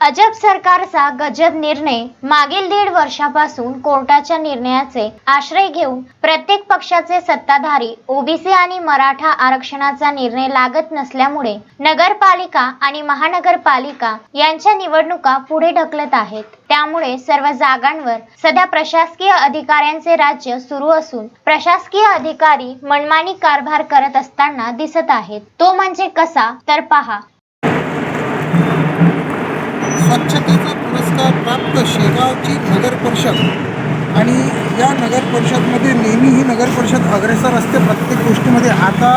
अजब सरकारचा गजब निर्णय मागील दीड वर्षापासून कोर्टाच्या निर्णयाचे आश्रय घेऊन प्रत्येक पक्षाचे सत्ताधारी ओबीसी आणि मराठा आरक्षणाचा निर्णय लागत नसल्यामुळे नगरपालिका आणि महानगरपालिका यांच्या निवडणुका पुढे ढकलत आहेत. त्यामुळे सर्व जागांवर सध्या प्रशासकीय अधिकाऱ्यांचे राज्य सुरू असून प्रशासकीय अधिकारी मनमानी कारभार करत असताना दिसत आहेत. तो म्हणजे कसा? तर पहा. स्वच्छतेचा पुरस्कार प्राप्त शेगावची नगर परिषद. आणि या नगर परिषदमध्ये नेहमी ही नगर परिषद अग्रेसर असते प्रत्येक गोष्टीमध्ये. आता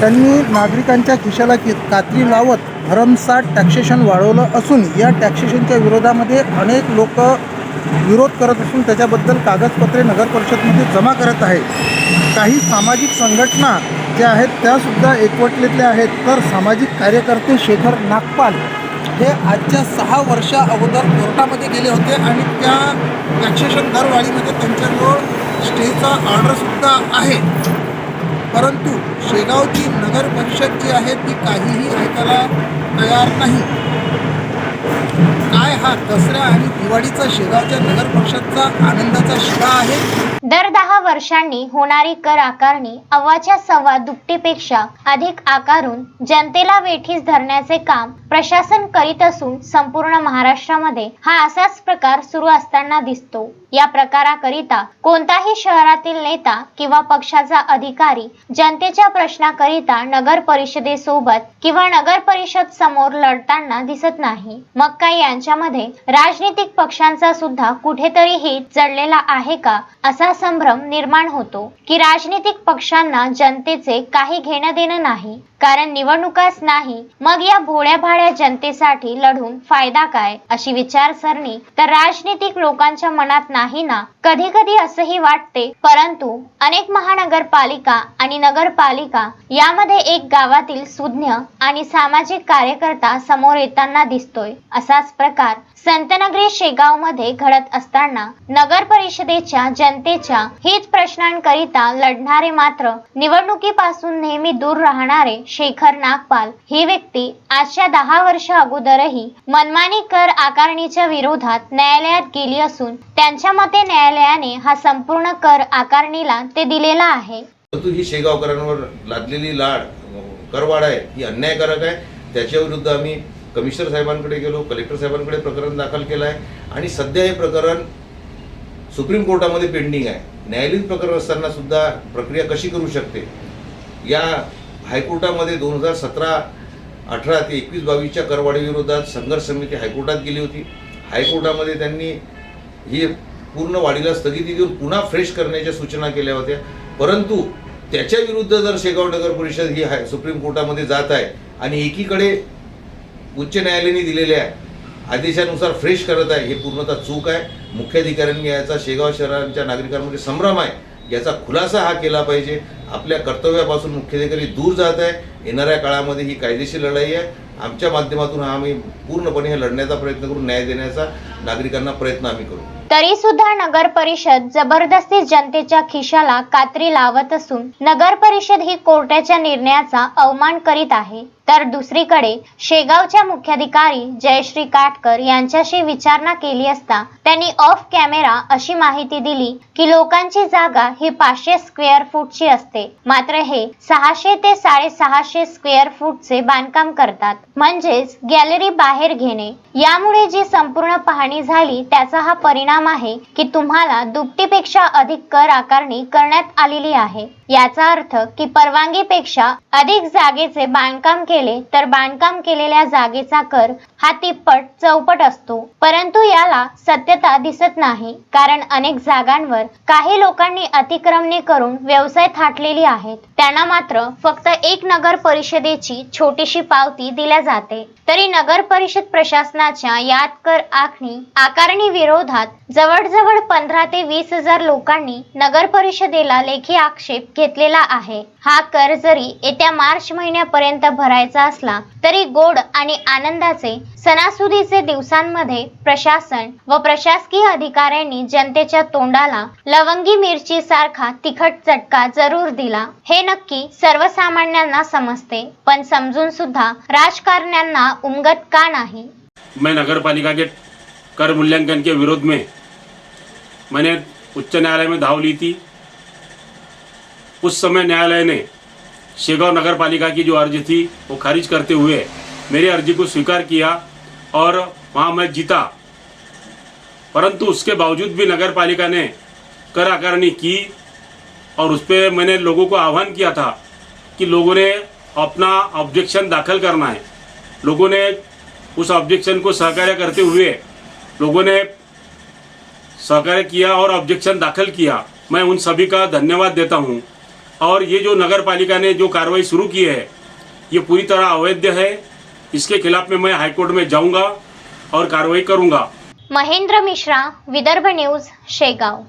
त्यांनी नागरिकांच्या खिशाला की कात्री लावत भरमसाठ टॅक्सेशन वाढवलं असून या टॅक्सेशनच्या विरोधामध्ये अनेक लोक विरोध करत असून त्याच्याबद्दल कागदपत्रे नगर परिषदमध्ये जमा करत आहेत. काही सामाजिक संघटना ज्या आहेत त्यासुद्धा एकवटलेल्या आहेत. तर सामाजिक कार्यकर्ते शेखर नागपाल हे आजच्या सहा वर्षा अगोदर कोर्टामध्ये गेले होते आणि त्या टॅक्सेशन दरवाढीमध्ये त्यांच्याजवळ स्टेचा ऑर्डरसुद्धा आहे. परंतु शेगावची नगर परिषद जी आहे ती काहीही ऐकायला तयार नाही. काय हा दसरा आणि दिवाळीचा शेगावच्या नगर परिषदचा आनंदाचा शिळा आहे? दर दहा वर्षांनी होणारी कर आकारणी अव्वाच्या सव्वा दुपटीपेक्षा अधिक आकारून जनतेला वेठीस धरण्याचे काम प्रशासन करीत असून संपूर्ण महाराष्ट्रामध्ये हा असाच प्रकार सुरू असताना दिसतो. या प्रकाराकरिता कोणताही शहरातील नेता किंवा पक्षाचा अधिकारी जनतेच्या प्रश्नाकरिता नगर परिषदेसोबत किंवा नगर परिषद समोर लढताना दिसत नाही. मग काय यांच्यामध्ये राजनीतिक पक्षांचा सुद्धा कुठेतरी हित जडलेला आहे का असा संभ्रम निर्माण होतो. की राजनीतिक पक्षांना जनतेचे काही घेणं देणं नाही कारण निवडणुकाच नाही मग या भोळ्या भाड्या जनतेसाठी लढून फायदा काय? अशी विचारसरणी तर राजनीतिक लोकांच्या मनात नाही ना? कधी कधी असंही वाटते परंतु अनेक महानगरपालिका आणि नगरपालिका यामध्ये एक गावातील सुज्ञ आणि सामाजिक कार्यकर्ता समोर येताना दिसतोय. असाच प्रकार संतनगरी शेगावमध्ये घडत असताना नगर परिषदेच्या जनतेच्या हित प्रश्नांकरिता लढणारे मात्र निवडणुकीपासून नेहमी दूर राहणारे शेखर नागपाल ही व्यक्ती आजच्या दहा वर्ष अगोदरही मनमानी कर आकारणीच्या विरोधात न्यायालयात गेली असून त्यांच्या मते न्यायालयाने हा संपूर्ण कर आकारणीला ते दिलेला आहे. परंतु ही शेगावकरांवर लादलेली लाड करवाढ आहे ही अन्यायकारक आहे. त्याच्या विरुद्ध आम्ही कमिशनर साहेबांकडे गेलो कलेक्टर साहेबांकडे प्रकरण दाखल केलं आहे. आणि सध्या हे प्रकरण सुप्रीम कोर्टामध्ये पेंडिंग आहे. न्यायालयीन प्रकरण असताना सुद्धा प्रक्रिया कशी करू शकते? या हायकोर्टामध्ये दोन हजार सतरा अठरा ते एकवीस बावीसच्या करवाढीविरोधात संघर्ष समिती हायकोर्टात गेली होती. हायकोर्टामध्ये त्यांनी ही पूर्ण वाढीला स्थगिती देऊन पुन्हा फ्रेश करण्याच्या सूचना केल्या होत्या. परंतु त्याच्या विरुद्ध जर शेगाव नगर परिषद ही हाय सुप्रीम कोर्टामध्ये जात आहे आणि एकीकडे उच्च न्यायालयाने दिलेल्या आदेशानुसार फ्रेश करत आहे हे पूर्णतः चूक आहे. मुख्याधिकाऱ्यांनी याचा शेगाव शहरांच्या नागरिकांमध्ये संभ्रम आहे. याचा खुलासा हा केला पाहिजे. आपल्या कर्तव्यापासून मुख्याधिकारी दूर जात आहे. येणाऱ्या काळामध्ये ही कायदेशीर लढाई आहे. आमच्या माध्यमातून हा आम्ही पूर्णपणे हे लढण्याचा प्रयत्न करून न्याय देण्याचा. नागरिकांना प्रयत्न आम्ही करू. तरी सुद्धा नगर परिषद जबरदस्ती जनतेच्या खिशाला कात्री लावत असून नगर परिषद ही कोर्टाच्या निर्णयाचा अवमान करीत आहे. तर दुसरीकडे शेगावच्या मुख्याधिकारी जयश्री काटकर यांच्याशी विचारणा केली असता त्यांनी ऑफ कॅमेरा अशी माहिती दिली की लोकांची जागा ही पाचशे स्क्वेअर फूटची असते. मात्र हे सहाशे ते साडेसहाशे स्क्वेअर फूटचे बांधकाम करतात. म्हणजेच गॅलरी बाहेर घेणे. यामुळे जी संपूर्ण पाहणी झाली त्याचा हा परिणाम आहे की तुम्हाला दुपटीपेक्षा अधिक कर आकारणी करण्यात आलेली आहे. याचा अर्थ की परवानगीपेक्षा अधिक जागेचे बांधकाम केले तर बांधकाम केलेल्या जागेचा कर हा तिप्पट चौपट असतो. परंतु याला सत्यता दिसत नाही कारण अनेक जागांवर काही लोकांनी अतिक्रमणे करून व्यवसाय थाटलेली आहेत. त्यांना मात्र फक्त एक नगर परिषदेची छोटीशी पावती दिल्या जाते. तरी नगर परिषद प्रशासनाच्या यात कर आखणी आकारणी विरोधात जवळजवळ पंधरा ते वीस हजार लोकांनी नगर परिषदेला लेखी आक्षेप घेतलेला आहे. हा कर जरी येत्या मार्च महिन्यापर्यंत भरायचा असला तरी गोड आणि आनंदाचे सणासुदीचे दिवसांमध्ये प्रशासन व प्रशासकीय अधिकाऱ्यांनी जनतेच्या तोंडाला लवंगी मिरची सारखा तिखट चटका जरूर दिला. हे नक्की सर्वसामान्यांना समजते पण समजून सुद्धा राजकारण्यांना उमगत का नाही? मैं नगरपालिका के कर मूल्यांकन के विरोध में मैंने उच्च न्यायालय में धाव ली थी. उस समय न्यायालय ने शेगांव नगर पालिका की जो अर्जी थी, वो खारिज करते हुए मेरी अर्जी को स्वीकार किया और वहाँ मैं जीता। परंतु उसके बावजूद भी नगर पालिका ने कर आकारणी की और उस पर मैंने लोगों को आह्वान किया था कि लोगों ने अपना ऑब्जेक्शन दाखिल करना है। लोगों ने उस ऑब्जेक्शन को सहकार्य करते हुए लोगों ने सहकार्य किया और ऑब्जेक्शन दाखिल किया। मैं उन सभी का धन्यवाद देता हूँ। और ये जो नगर पालिका ने जो कार्रवाई शुरू की है, ये पूरी तरह अवैध है। इसके खिलाफ में मैं हाईकोर्ट में जाऊँगा और कार्रवाई करूँगा। महेंद्र मिश्रा, विदर्भ न्यूज़, शेगाव।